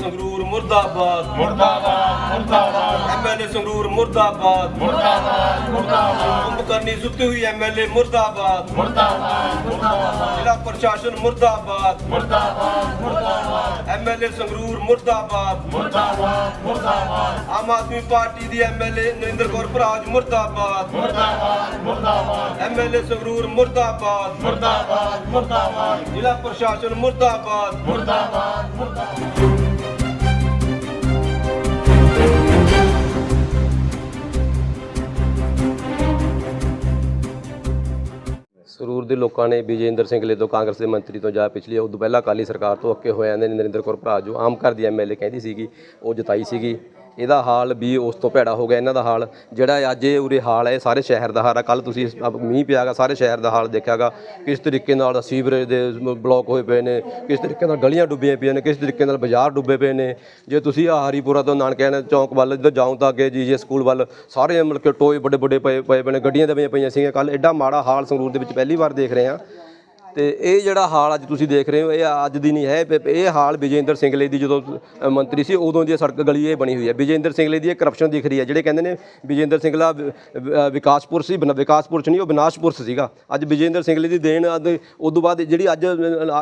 ਸੰਗਰੂਰ ਮੁਰਦਾਬਾਦ। ਮੁਰਦਾਬਾਦ ਮੁਰਦਾਬਾਦ ਐਮਐਲਏ ਸੰਗਰੂਰ ਮੁਰਦਾਬਾਦ। ਮੁਰਦਾਬਾਦ ਮੁਰਦਾਬਾਦ ਕੁੰਭਕਰਨੀ ਸੁੱਤੀ ਹੋਈ ਐਮਐਲਏ ਮੁਰਦਾਬਾਦ ਮੁਰਦਾਬਾਦ ਮੁਰਦਾਬਾਦ। ਜ਼ਿਲ੍ਹਾ ਪ੍ਰਸ਼ਾਸਨ ਮੁਰਦਾਬਾਦ। ਮੁਰਦਾਬਾਦ ਮੁਰਦਾਬਾਦ ਐਮਐਲਏ ਸੰਗਰੂਰ ਮੁਰਦਾਬਾਦ। ਮੁਰਦਾਬਾਦ ਮੁਰਦਾਬਾਦ ਆਮ ਆਦਮੀ ਪਾਰਟੀ ਦੀ ਐਮਐਲਏ ਨਰਿੰਦਰ ਕੌਰ ਭਰਾਜ ਮੁਰਦਾਬਾਦ ਮੁਰਦਾਬਾਦ ਮੁਰਦਾਬਾਦ। ਐਮਐਲਏ ਸੰਗਰੂਰ ਮੁਰਦਾਬਾਦ। ਮੁਰਦਾਬਾਦ ਮੁਰਦਾਬਾਦ। ਜ਼ਿਲ੍ਹਾ ਪ੍ਰਸ਼ਾਸਨ ਮੁਰਦਾਬਾਦ। ਸਰੂਰ ਦੇ ਲੋਕਾਂ ਨੇ ਵਿਜੇਂਦਰ ਸਿੰਘਲੇ ਤੋਂ ਕਾਂਗਰਸ ਦੇ ਮੰਤਰੀ ਤੋਂ ਜਾਂ ਪਿਛਲੀ ਉਦੋਂ ਪਹਿਲਾਂ ਅਕਾਲੀ ਸਰਕਾਰ ਤੋਂ ਅੱਕੇ ਹੋਏ ਆਂਦੇ ਨੇ ਨਰਿੰਦਰ ਕੌਰ ਭਰਾ ਜੋ ਆਮ ਘਰ ਦੀ ਐਮਐਲਏ ਕਹਿੰਦੀ ਸੀਗੀ ਉਹ ਜਿਤਾਈ ਸੀਗੀ। ਇਹਦਾ ਹਾਲ ਵੀ ਉਸ ਤੋਂ ਭੈੜਾ ਹੋ ਗਿਆ, ਇਹਨਾਂ ਦਾ ਹਾਲ। ਜਿਹੜਾ ਅੱਜ ਇਹ ਉਰੇ ਹਾਲ ਹੈ, ਇਹ ਸਾਰੇ ਸ਼ਹਿਰ ਦਾ ਹਾਲ ਹੈ। ਕੱਲ ਤੁਸੀਂ ਇਸ- ਅਬ ਮੀਂਹ ਪਿਆਗਾ, ਸਾਰੇ ਸ਼ਹਿਰ ਦਾ ਹਾਲ ਦੇਖਿਆਗਾ। ਕਿਸ ਤਰੀਕੇ ਨਾਲ ਸੀਵਰੇਜ ਦੇ ਬਲੌਕ ਹੋਏ ਪਏ ਨੇ, ਕਿਸ ਤਰੀਕੇ ਨਾਲ ਗਲੀਆਂ ਡੁੱਬੀਆਂ ਪਈਆਂ ਨੇ, ਕਿਸ ਤਰੀਕੇ ਨਾਲ ਬਾਜ਼ਾਰ ਡੁੱਬੇ ਪਏ ਨੇ। ਜੇ ਤੁਸੀਂ ਆਹ ਹਰੀਪੁਰਾ ਤੋਂ ਨਾਨਕਿਆਂ ਚੌਂਕ ਵੱਲ ਇੱਧਰ ਜਾਓ ਤਾਂ ਅੱਗੇ ਜੀ, ਜੇ ਸਕੂਲ ਵੱਲ ਸਾਰੇ ਮਤਲਬ ਕਿ ਟੋਏ ਵੱਡੇ ਵੱਡੇ ਪਏ ਪਏ ਪਏ ਨੇ, ਗੱਡੀਆਂ ਦਬੀਆਂ ਪਈਆਂ ਸੀਗੀਆਂ। ਕੱਲ ਐਡਾ ਮਾੜਾ ਹਾਲ ਸੰਗਰੂਰ ਦੇ ਵਿੱਚ ਪਹਿਲੀ ਵਾਰ ਦੇਖ ਰਹੇ ਹਾਂ। ਤੇ ਇਹ ਜਿਹੜਾ ਹਾਲ ਅੱਜ ਤੁਸੀਂ ਦੇਖ ਰਹੇ ਹੋ ਇਹ ਅੱਜ ਦੀ ਨਹੀਂ ਹੈ ਇਹ- ਇਹ ਹਾਲ ਵਿਜੇਂਦਰ ਸਿੰਗਲੇ ਦੀ ਜਦੋਂ ਮੰਤਰੀ ਸੀ ਉਦੋਂ ਦੀ ਇਹ ਸੜਕ ਗਲੀ ਇਹ ਬਣੀ ਹੋਈ ਹੈ। ਵਿਜੇਂਦਰ ਸਿੰਗਲੇ ਦੀ ਇਹ ਕਰਪਸ਼ਨ ਦਿਖ ਰਹੀ ਹੈ। ਜਿਹੜੇ ਕਹਿੰਦੇ ਨੇ ਵਿਜੇਂਦਰ ਸਿੰਗਲਾ ਵਿ- ਅ, ਵਿਕਾਸਪੁਰ ਸੀ ਬਨ- ਵਿਕਾਸਪੁਰ ਚ ਨਹੀਂ ਉਹ ਵਿਨਾਸ਼ਪੁਰ ਸੀਗਾ। ਅੱਜ ਵਿਜੇਂਦਰ ਸਿੰਗਲੇ ਦੀ ਦੇਣ ਅੱਜ ਉਦੋਂ ਬਾਅਦ ਜਿਹੜੀ ਅੱਜ ਅ,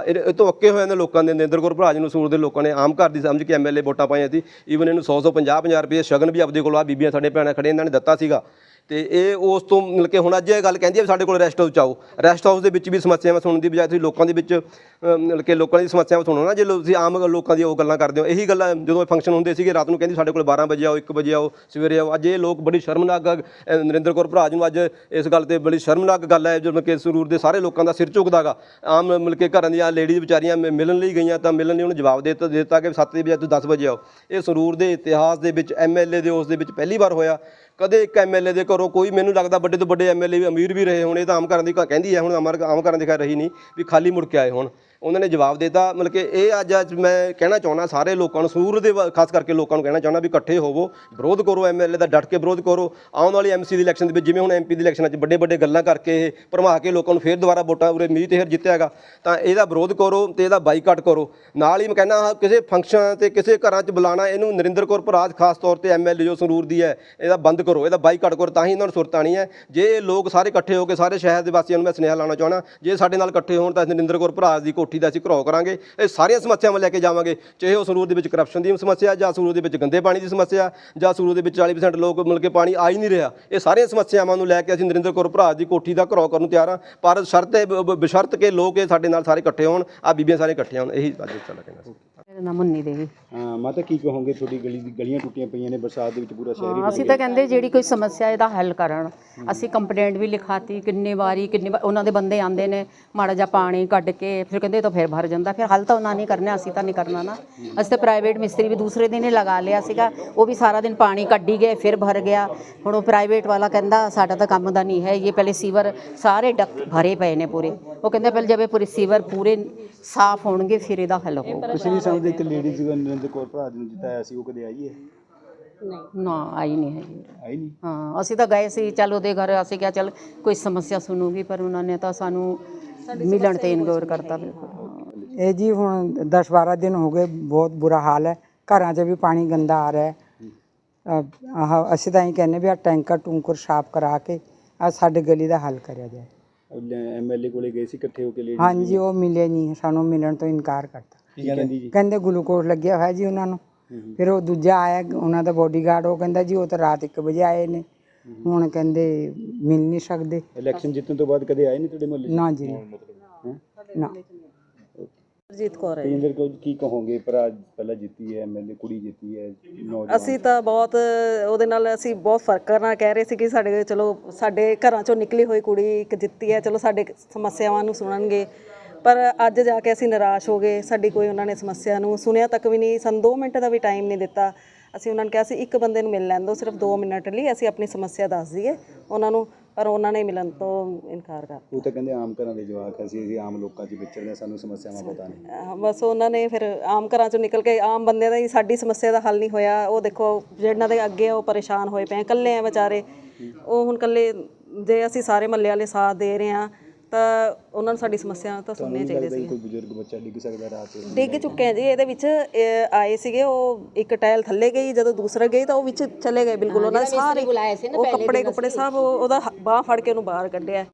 ਇਹ ਇਹ ਤੋਂ ਅੱਕੇ ਹੋਏ ਨੇ ਲੋਕਾਂ ਦੇ ਨਰਿੰਦਰ ਕੌਰ ਭਰਾਜ ਨੂੰ ਸੂਰ ਦੇ ਲੋਕਾਂ ਨੇ ਆਮ ਘਰ ਦੀ ਸਮਝ ਕੇ ਐਮਐਲਏ ਵੋਟਾਂ ਪਾਈਆਂ ਸੀ। ਈਵਨ ਇਹਨੂੰ 100 100 50 50 ਰੁਪਏ ਸ਼ਗਨ ਵੀ ਆਪਦੇ ਕੋਲ ਆ ਬੀਬੀਆਂ ਸਾਡੇ ਭੈਣਾਂ ਖੜੇ ਇਹਨਾਂ ਨੇ ਦਿੱਤਾ ਸੀਗਾ। ਤੇ ਇਹ ਉਸ ਤੋਂ ਮਿਲ ਕੇ ਹੁਣ ਅੱਜ ਇਹ ਗੱਲ ਕਹਿੰਦੀ ਹੈ ਵੀ ਸਾਡੇ ਕੋਲ ਰੈਸਟ ਹਾਊਸ ਚਾਓ ਰੈਸਟ ਹਾਊਸ ਦੇ ਵਿੱਚ ਵੀ ਸਮੱਸਿਆਵਾਂ ਸੁਣਨ ਦੀ ਬਜਾਏ ਤੁਸੀਂ ਲੋਕਾਂ ਦੇ ਵਿੱਚ ਅਮ, ਮਿਲ ਲੋਕਾਂ ਦੀ ਸਮੱਸਿਆਵਾਂ ਸੁਣੋ ਨਾ ਜੇ ਤੁਸੀਂ ਆਮ ਲੋਕਾਂ ਦੀ ਉਹ ਗੱਲਾਂ ਕਰਦੇ ਹੋ। ਇਹੀ ਗੱਲਾਂ ਜਦੋਂ ਫੰਕਸ਼ਨ ਹੁੰਦੇ ਸੀਗੇ ਰਾਤ ਨੂੰ ਕਹਿੰਦੀ ਸਾਡੇ ਕੋਲ 12 ਵਜੇ ਆਓ 1 ਵਜੇ ਆਓ ਸਵੇਰੇ ਆਓ। ਅੱਜ ਇਹ ਲੋਕ ਬੜੀ ਸ਼ਰਮਨਾਕ ਨਰਿੰਦਰ ਕੌਰ ਭਰਾਜ ਨੂੰ ਅੱਜ ਇਸ ਗੱਲ ਤੇ ਬੜੀ ਸ਼ਰਮਨਾਕ ਗੱਲ ਹੈ ਜਦੋਂ ਕਿ ਸਰੂਰ ਦੇ ਸਾਰੇ ਲੋਕਾਂ ਦਾ ਸਿਰ ਝੁਕਦਾਗਾ। ਆਮ ਮਿਲ ਕੇ ਘਰਾਂ ਦੀਆਂ ਲੇਡੀਜ਼ ਵਿਚਾਰੀਆਂ ਮਿ- ਮਿਲਣ ਲਈ ਗਈਆਂ ਤਾਂ ਮਿਲਣ ਲਈ ਉਹਨੂੰ ਜਵਾਬ ਦੇ ਦਿੱਤਾ ਕਿ 7 ਵਜੇ ਤੁਸੀਂ 10 ਵਜੇ ਆਓ। ਇਹ ਸਰੂਰ ਦੇ ਇਤਿਹਾਸ ਦੇ ਵਿੱਚ ਐਮਐਲਏ ਦੇ ਉਸ ਦੇ ਵਿੱਚ ਪਹਿਲੀ ਵਾਰ ਹੋਇਆ। ਕਦੇ ਇੱਕ ਐਮਐਲਏ ਦੇ ਘਰੋਂ ਕੋਈ ਮੈਨੂੰ ਲੱਗਦਾ ਵੱਡੇ ਤੋਂ ਵੱਡੇ ਐਮਐਲਏ ਵੀ ਅਮੀਰ ਵੀ ਰਹੇ ਹੋਣੇ, ਤਾਂ ਆਮ ਕਰਨ ਦੀ ਕ- ਕਹਿੰਦੀ ਹੈ ਹੁਣ ਆਮ ਆਮ ਕਰਨ ਦੀ ਖੈਰ ਰਹੀ ਨਹੀਂ, ਵੀ ਖਾਲੀ ਮੁੜ ਕੇ ਆਏ ਹੋਣ। ਉਹਨਾਂ ਨੇ ਜਵਾਬ ਦਿੱਤਾ। ਮਤਲਬ ਕਿ ਇਹ ਅੱਜ ਅੱਜ ਮੈਂ ਕਹਿਣਾ ਚਾਹੁੰਦਾ ਸਾਰੇ ਲੋਕਾਂ ਨੂੰ, ਸੂਰ ਦੇ ਵ- ਖਾਸ ਕਰਕੇ ਲੋਕਾਂ ਨੂੰ ਕਹਿਣਾ ਚਾਹੁੰਦਾ ਵੀ ਇਕੱਠੇ ਹੋਵੋ, ਵਿਰੋਧ ਕਰੋ ਐਮਐਲਏ ਦਾ, ਡਟ ਕੇ ਵਿਰੋਧ ਕਰੋ। ਆਉਣ ਵਾਲੀ ਐਮਸੀ ਦੀ ਇਲੈਕਸ਼ਨ ਦੇ ਵਿੱਚ, ਜਿਵੇਂ ਹੁਣ ਐਮਪੀ ਦੀ ਇਲੈਕਸ਼ਨ 'ਚ ਵੱਡੇ ਵੱਡੇ ਗੱਲਾਂ ਕਰਕੇ ਇਹ ਭਰਮਾ ਕੇ ਲੋਕਾਂ ਨੂੰ ਫੇਰ ਦੁਬਾਰਾ ਵੋਟਾਂ ਉਰੇ ਮੀਂਹ ਤੇ ਹਰ ਜਿੱਤਿਆ ਹੈਗਾ, ਤਾਂ ਇਹਦਾ ਵਿਰੋਧ ਕਰੋ ਤੇ ਇਹਦਾ ਬਾਈਕਾਟ ਕਰੋ। ਨਾਲ ਹੀ ਮੈਂ ਕਹਿੰਦਾ ਕਿਸੇ ਫੰਕਸ਼ਨ ਤੇ, ਕਿਸੇ ਘਰਾਂ 'ਚ ਬੁਲਾਣਾ, ਇਹਨੂੰ ਨਰਿੰਦਰ ਕੌਰ ਭਰਾਜ ਖਾਸ ਤੌਰ ਤੇ ਐਮਐਲਏ ਜੋ ਸੰਗਰੂਰ ਦੀ ਹੈ, ਇਹਦਾ ਬੰਦ ਕਰੋ, ਇਹਦਾ ਬਾਈਕਾਟ ਕਰੋ, ਤਾਂ ਹੀ ਇਹਨਾਂ ਨੂੰ ਸੁਰਤ ਆਣੀ ਹੈ ਜੇ ਲੋਕ ਸਾਰੇ ਇਕੱਠੇ ਹੋ ਕੇ, ਸਾਰੇ ਸ਼ਹਿਰ ਦੇ ਵਾਸੀਆਂ ਨੂੰ ਮੈਂ ਸੁਨੇਹਾ ਲਾਉਣਾ ਚਾਹਣਾ ਜੇ ਸਾਡੇ ਨਾਲ ਇਕੱਠੇ ਹੋਣ ਤਾਂ ਨਰਿੰਦਰ ਕੌਰ ਭਰਾਜ ਦੀ ਕੋਠੀ ਦਾ ਅਸੀਂ ਘਰਾਓ ਕਰਾਂਗੇ, ਇਹ ਸਾਰੀਆਂ ਸਮੱਸਿਆਵਾਂ ਲੈ ਕੇ ਜਾਵਾਂਗੇ, ਚਾਹੇ ਉਹ ਸੰਗਰੂਰ ਦੇ ਵਿੱਚ ਕਰਪਸ਼ਨ ਦੀ ਸਮੱਸਿਆ, ਜਾਂ ਸੰਗਰੂਰ ਦੇ ਵਿੱਚ ਗੰਦੇ ਪਾਣੀ ਦੀ ਸਮੱਸਿਆ, ਜਾਂ ਸੰਗਰੂਰ ਦੇ ਵਿੱਚ 40% ਲੋਕ ਮਿਲ ਕੇ ਪਾਣੀ ਆ ਹੀ ਨਹੀਂ ਰਿਹਾ। ਇਹ ਸਾਰੀਆਂ ਸਮੱਸਿਆਵਾਂ ਨੂੰ ਲੈ ਕੇ ਅਸੀਂ ਨਰਿੰਦਰ ਕੌਰ ਭਰਾ ਦੀ ਕੋਠੀ ਦਾ ਘਰਾਓ ਕਰਨ ਨੂੰ ਤਿਆਰ ਹਾਂ। ਪਰ ਸ਼ਰਤ ਹੈ ਬ- ਕਿ ਲੋਕ ਇਹ ਸਾਡੇ ਨਾਲ ਸਾਰੇ ਇਕੱਠੇ ਹੋਣ ਆ ਬੀਬੀਆਂ ਸਾਰੇ ਇਕੱਠੀਆਂ ਹੋਣ, ਇਹੀ ਅੱਜ ਚੱਲ ਰਿਹਾ। ਮੇਰਾ ਨਾਮ ਮੁੰਨੀ ਦੇਵੀ ਹਾਂ ਮਾਤਾ ਕੀ ਕਹੋਗੇ? ਤੁਹਾਡੀ ਗਲੀ ਦੀ ਗਲੀਆਂ ਟੁੱਟੀਆਂ ਪਈਆਂ ਨੇ ਬਰਸਾਤ ਦੇ ਵਿੱਚ ਪੂਰਾ ਸ਼ਹਿਰ ਹੀ ਹਾਂ, ਅਸੀਂ ਤਾਂ ਕਹਿੰਦੇ ਜਿਹੜੀ ਕੋਈ ਸਮੱਸਿਆ ਇਹਦਾ ਹੱਲ ਕਰਨ। ਅਸੀਂ ਕੰਪਲੇਂਟ ਵੀ ਲਿਖਾਤੀ ਕਿੰਨੇ ਵਾਰੀ ਕਿੰਨੇ ਵਾਰ ਉਹਨਾਂ ਦੇ ਬੰਦੇ ਆਂਦੇ ਨੇ ਮਾੜਾ ਜਿਹਾ ਪਾਣੀ ਕੱਢ ਕੇ ਫਿਰ ਕਹਿੰਦੇ ਇਹ ਤਾਂ ਫਿਰ ਭਰ ਜਾਂਦਾ ਫਿਰ ਹੱਲ ਤਾਂ ਉਹਨਾਂ ਨੇ ਕਰਨਾ ਅਸੀਂ ਤਾਂ ਨਹੀਂ ਕਰਨਾ ਨਾ। ਅਸੀਂ ਤਾਂ ਪ੍ਰਾਈਵੇਟ ਮਿਸਤਰੀ ਵੀ ਦੂਸਰੇ ਦਿਨ ਹੀ ਲਗਾ ਲਿਆ ਸੀਗਾ ਉਹ ਵੀ ਸਾਰਾ ਦਿਨ ਪਾਣੀ ਕੱਢੀ ਗਏ ਫਿਰ ਭਰ ਗਿਆ। ਹੁਣ ਉਹ ਪ੍ਰਾਈਵੇਟ ਵਾਲਾ ਕਹਿੰਦਾ ਸਾਡਾ ਤਾਂ ਕੰਮ ਦਾ ਨਹੀਂ ਹੈ ਇਹ ਪਹਿਲੇ ਸੀਵਰ ਸਾਰੇ ਡਕ ਭਰੇ ਪਏ ਨੇ ਪੂਰੇ। ਉਹ ਕਹਿੰਦੇ ਪਹਿਲੇ ਜਦ ਇਹ ਪੂਰੇ ਸੀਵਰ ਪੂਰੇ ਸਾਫ਼ ਹੋਣਗੇ ਫਿਰ ਇਹਦਾ ਹੱਲ ਹੋਊਗਾ। ਤੁਸੀਂ ਨਹੀਂ ਸਮਝਦੇ ਇੱਕ ਲੇਡੀਜ਼ ਨਰਿੰਦਰ ਕੌਰ ਭਰਾ ਜੀ ਨੂੰ ਜਿਤਾਇਆ ਸੀ ਉਹ ਕਦੇ ਆਈ ਹੈ? ਨਾ ਆਈ ਨਹੀਂ ਹੈਗੀ। ਆਈ ਨਹੀਂ? ਹਾਂ ਅਸੀਂ ਤਾਂ ਗਏ ਸੀ ਚੱਲ ਉਹਦੇ ਘਰ ਅਸੀਂ ਕਿਹਾ ਚੱਲ ਕੋਈ ਸਮੱਸਿਆ ਸੁਣੂਗੀ ਪਰ ਉਹਨਾਂ ਨੇ ਤਾਂ ਸਾਨੂੰ ਮਿਲਣ ਤੇ ਇਨਗੋਰ ਕਰਤਾ ਬਿਲਕੁਲ। ਇਹ ਜੀ ਹੁਣ 10 12 ਦਿਨ ਹੋ ਗਏ ਬਹੁਤ ਬੁਰਾ ਹਾਲ ਹੈ। ਘਰਾਂ 'ਚ ਵੀ ਪਾਣੀ ਗੰਦਾ ਆ ਰਿਹਾ ਹੈ। ਆਹ ਅਸੀਂ ਤਾਂ ਇਹ ਕਹਿੰਦੇ ਵੀ ਆ ਟੈਂਕਰ ਟੂੰਕਰ ਸਾਫ਼ ਕਰਾ ਕੇ ਆ ਸਾਡੇ ਗਲੀ ਦਾ ਹੱਲ ਕਰਿਆ ਜਾਏ। ਐਮਐਲਏ ਕੋਲੇ ਗਏ ਸੀ ਇਕੱਠੇ ਹੋ ਕੇ ਲੇਡੀਜ਼ ਹਾਂਜੀ ਉਹ ਮਿਲੇ ਨਹੀਂ ਸਾਨੂੰ ਮਿਲਣ ਤੋਂ ਇਨਕਾਰ ਕਰਤਾ। ਕੀ ਕਹਿੰਦੀ ਜੀ। ਕਹਿੰਦੇ ਗਲੂਕੋਜ਼ ਲੱਗਿਆ ਹੋਇਆ ਜੀ ਉਹਨਾਂ ਨੂੰ। ਫਿਰ ਉਹ ਦੂਜਾ ਆਇਆ ਉਹਨਾਂ ਦਾ ਬੋਡੀਗਾਰਡ ਉਹ ਕਹਿੰਦਾ ਜੀ ਉਹ ਤਾਂ ਰਾਤ 1 ਵਜੇ ਆਏ ਨੇ। ਹੁਣ ਕਹਿੰਦੇ ਮਿਲ ਨਹੀਂ ਸਕਦੇ। ਇਲੈਕਸ਼ਨ ਜਿੱਤਣ ਤੋਂ ਬਾਅਦ ਕਦੇ ਆਏ ਨਹੀਂ ਤੁਹਾਡੇ ਮੁਹੱਲੇ? ਨਾ ਜੀ। ਨਾ। ਜੀਤ ਕੌਰ ਹੈ ਤੇਜਿੰਦਰ ਕੌਰ ਕੀ ਕਹੋਗੇ? ਭਰਾ ਪਹਿਲਾਂ ਜਿੱਤੀ ਹੈ ਐਮਐਲਏ ਕੁੜੀ ਜਿੱਤੀ ਹੈ ਨੌਜਵਾਨ। ਅਸੀਂ ਤਾਂ ਬਹੁਤ ਉਹਦੇ ਨਾਲ ਅਸੀਂ ਬਹੁਤ ਫ਼ਰਕ ਕਰਨਾ ਕਹਿ ਰਹੇ ਸੀ ਕਿ ਸਾਡੇ ਚਲੋ ਸਾਡੇ ਘਰਾਂ ਚੋਂ ਨਿਕਲੀ ਹੋਈ ਕੁੜੀ ਇੱਕ ਜਿੱਤੀ ਹੈ ਚਲੋ ਸਾਡੇ ਸਮੱਸਿਆਵਾਂ ਨੂੰ ਸੁਣਨਗੇ। ਪਰ ਅੱਜ ਜਾ ਕੇ ਅਸੀਂ ਨਿਰਾਸ਼ ਹੋ ਗਏ। ਸਾਡੀ ਕੋਈ ਉਹਨਾਂ ਨੇ ਸਮੱਸਿਆ ਨੂੰ ਸੁਣਿਆ ਤੱਕ ਵੀ ਨਹੀਂ। ਸਾਨੂੰ 2 ਮਿੰਟ ਦਾ ਵੀ ਟਾਈਮ ਨਹੀਂ ਦਿੱਤਾ। ਅਸੀਂ ਉਹਨਾਂ ਨੂੰ ਕਿਹਾ ਸੀ ਇੱਕ ਬੰਦੇ ਨੂੰ ਮਿਲ ਲੈਣ ਦਿਓ ਸਿਰਫ 2 ਮਿੰਟ ਲਈ ਅਸੀਂ ਆਪਣੀ ਸਮੱਸਿਆ ਦੱਸ ਦਈਏ। ਉਹਨਾਂ ਨੂੰ ਪਰ ਉਹਨਾਂ ਨੇ ਮਿਲਣ ਤੋਂ ਇਨਕਾਰ ਕਰ ਉਹ ਤਾਂ ਕਹਿੰਦੇ ਆਮ ਘਰਾਂ ਦੇ ਜਵਾਕ ਅਸੀਂ ਅਸੀਂ ਆਮ ਲੋਕਾਂ 'ਚ ਵਿਚਰਦੇ ਸਾਨੂੰ ਸਮੱਸਿਆਵਾਂ ਪਤਾ ਨਹੀਂ। ਬਸ ਉਹਨਾਂ ਨੇ ਫਿਰ ਆਮ ਘਰਾਂ ਚੋਂ ਨਿਕਲ ਕੇ ਆਮ ਬੰਦੇ ਦਾ ਹੀ ਸਾਡੀ ਸਮੱਸਿਆ ਦਾ ਹੱਲ ਨਹੀਂ ਹੋਇਆ। ਉਹ ਦੇਖੋ ਜਿਹਨਾਂ ਦੇ ਅੱਗੇ ਆ, ਉਹ ਪਰੇਸ਼ਾਨ ਹੋਏ ਪਏ ਆ, ਇਕੱਲੇ ਆ ਵਿਚਾਰੇ। ਉਹ ਹੁਣ ਇਕੱਲੇ ਜੇ ਅਸੀਂ ਸਾਰੇ ਮੱਲੇ ਵਾਲੇ ਸਾਥ ਦੇ ਰਹੇ ਹਾਂ। ਤਾਂ ਉਹਨਾਂ ਨੂੰ ਸਾਡੀ ਸਮੱਸਿਆ ਤਾਂ ਸੁਣਨੀ ਚਾਹੀਦੀ ਸੀ ਕੋਈ ਬਜ਼ੁਰਗ ਬੱਚਾ ਡਿੱਗ ਸਕਦਾ ਰਾਤ ਨੂੰ? ਡਿੱਗ ਚੁੱਕੇ ਆ ਜੀ ਇਹਦੇ ਵਿੱਚ ਇਹ ਆਏ ਸੀਗੇ ਉਹ ਇੱਕ ਟਾਇਲ ਥੱਲੇ ਗਈ ਜਦੋਂ ਦੂਸਰਾ ਗਈ ਤਾਂ ਉਹ ਵਿੱਚ ਚਲੇ ਗਏ ਬਿਲਕੁਲ ਉਹਨਾਂ ਦੇ ਸਾਰੇ ਉਹ ਕੱਪੜੇ ਕੁਪੜੇ ਸਭ ਉਹ- ਉਹਦਾ ਬਾਹ ਫੜ ਕੇ ਉਹਨੂੰ ਬਾਹਰ ਕੱਢਿਆ।